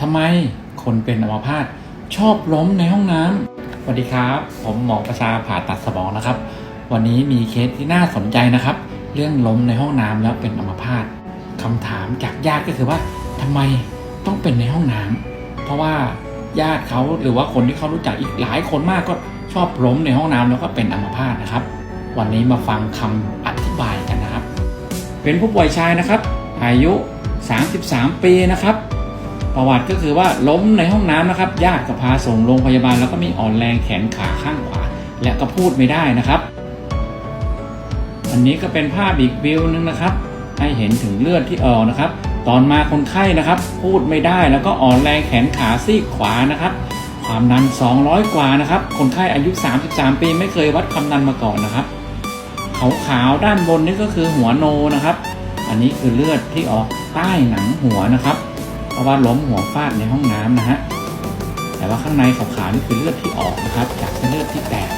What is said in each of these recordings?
ทำไมคนเป็นอัมพาตชอบล้มในห้องน้ำสวัสดีครับ ผมหมอประชาผ่าตัดสมองนะครับ วันนี้มีเคสที่น่าสนใจนะครับ เรื่องล้มในห้องน้ำแล้วเป็นอัมพาตคำถามจากญาติก็คือว่าทำไมต้องเป็นในห้องน้ำเพราะว่าญาติเขาหรือว่าคนที่เขารู้จักอีกหลายคนมากก็ชอบล้มในห้องน้ำแล้วก็เป็นอัมพาตนะครับ วันนี้มาฟังคำอธิบายกันนะครับ เป็นผู้ป่วยชายนะครับ อายุ 33 ปีนะครับ ประวัติก็คือว่าล้มในห้องน้ำนะครับญาติก็พาส่งโรงพยาบาล แล้วก็มีอ่อนแรงแขนขาข้างขวา และก็พูดไม่ได้นะครับ อันนี้ก็เป็นภาพอีกวิวนึงนะครับ ให้เห็นถึงเลือดที่ออกนะครับ ตอนมาคนไข้นะครับ พูดไม่ได้แล้วก็อ่อนแรงแขนขาซีกขวานะครับ ความดัน 200 กว่านะครับ คนไข้อายุ 33 ปีไม่เคยวัดความดันมาก่อนนะครับขาวๆด้านบนนี่ก็คือหัวโนนะครับ อันนี้คือเลือดที่ออกใต้หนังหัวนะครับ เพราะว่าล้มหัวฟาดในห้องน้ำนะฮะ แต่ว่าข้างในขาวๆนี่คือเลือดที่ออกนะครับ จากเส้นเลือดที่แตก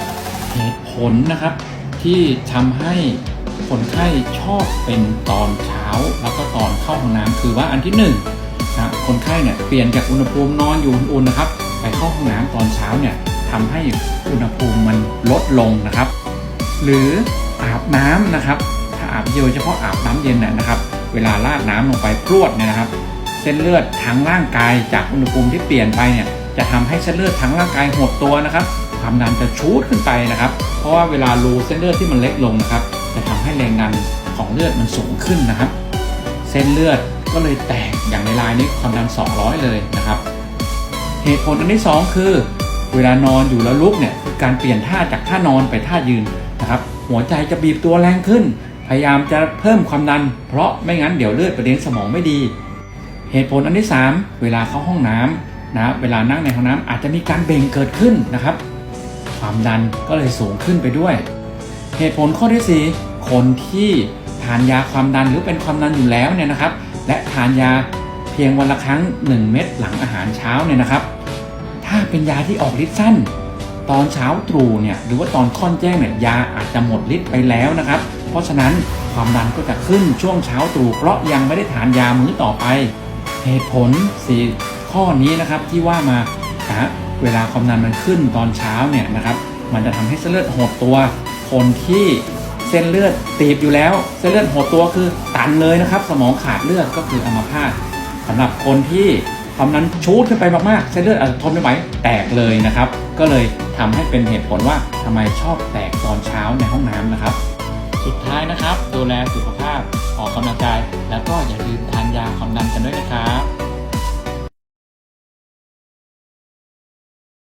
เหตุผลนะครับ ที่ทำให้คนไข้ชอบเป็นตอนเช้าแล้วก็ตอนเข้าห้องน้ำคือว่าอันที่หนึ่งนะคนไข้เนี่ยเปลี่ยนจากอุณหภูมินอนอยู่อุ่นๆนะครับ ไปเข้าห้องน้ำตอนเช้าเนี่ยทำให้อุณหภูมิมันลดลงนะครับ หรืออาบน้ำนะครับ ถ้าอาบโดยเฉพาะอาบน้ำเย็นน่ะนะครับ เวลาราดน้ำลงไปพรวดเนี่ยนะครับ ส้นเลือดทั้งร่างกายจากอุณหภูมิที่เปลี่ยนไปเนี่ยจะทำให้เส้นเลือดทั้งร่างกายหดตัวนะครับความดันจะชูดขึ้นไปนะครับ เพราะว่าเวลารูเส้นเลือดที่มันเล็กลงนะครับ จะทำให้แรงดันของเลือดมันสูงขึ้นนะครับ เส้นเลือดก็เลยแตกอย่างในลายนี้ความดัน 200 เลยนะครับ เหตุผลอันที่สองคือ เวลานอนอยู่แล้วลุกเนี่ยคือการเปลี่ยนท่าจากท่านอนไปท่ายืนนะครับ หัวใจจะบีบตัวแรงขึ้น พยายามจะเพิ่มความดัน เพราะไม่งั้นเดี๋ยวเลือดไปเลี้ยงสมองไม่ดี เหตุผลอันที่ 3 เวลาเข้าห้องน้ำนะเวลานั่งในห้องน้ำอาจจะมีการเบ่งเกิดขึ้นนะครับ ความดันก็เลยสูงขึ้นไปด้วย เหตุผลข้อที่ 4 คนที่ทานยาความดันหรือเป็นความดันอยู่แล้วเนี่ยนะครับ และทานยาเพียงวันละครั้ง 1 เม็ดหลังอาหารเช้าเนี่ยนะครับ ถ้าเป็นยาที่ออกฤทธิ์สั้น ตอนเช้าตรู่เนี่ยหรือว่าตอนค่อนแจ้งเนี่ยยาอาจจะหมดฤทธิ์ไปแล้วนะครับ เพราะฉะนั้นความดันก็จะขึ้นช่วงเช้าตรู่เพราะยังไม่ได้ทานยามื้อต่อไป เหตุผลสี่ข้อนี้นะครับที่ว่ามานะเวลาความดันมันขึ้นตอนเช้าเนี่ยนะครับมันจะทำให้เส้นเลือดหดตัว คนที่เส้นเลือดตีบอยู่แล้ว เส้นเลือดหดตัวคือตันเลยนะครับ สมองขาดเลือดก็คืออัมพาตสำหรับคนที่ความดันชูดขึ้นไปมากๆเส้นเลือดอาจจะทนไม่ไหวแตกเลยนะครับ ก็เลยทำให้เป็นเหตุผลว่าทำไมชอบแตกตอนเช้าในห้องน้ำนะครับ สุดท้ายนะครับ ดูแลสุขภาพออกกำลังกาย แล้วก็อย่าลืมทานยาความดันกันด้วยนะครับ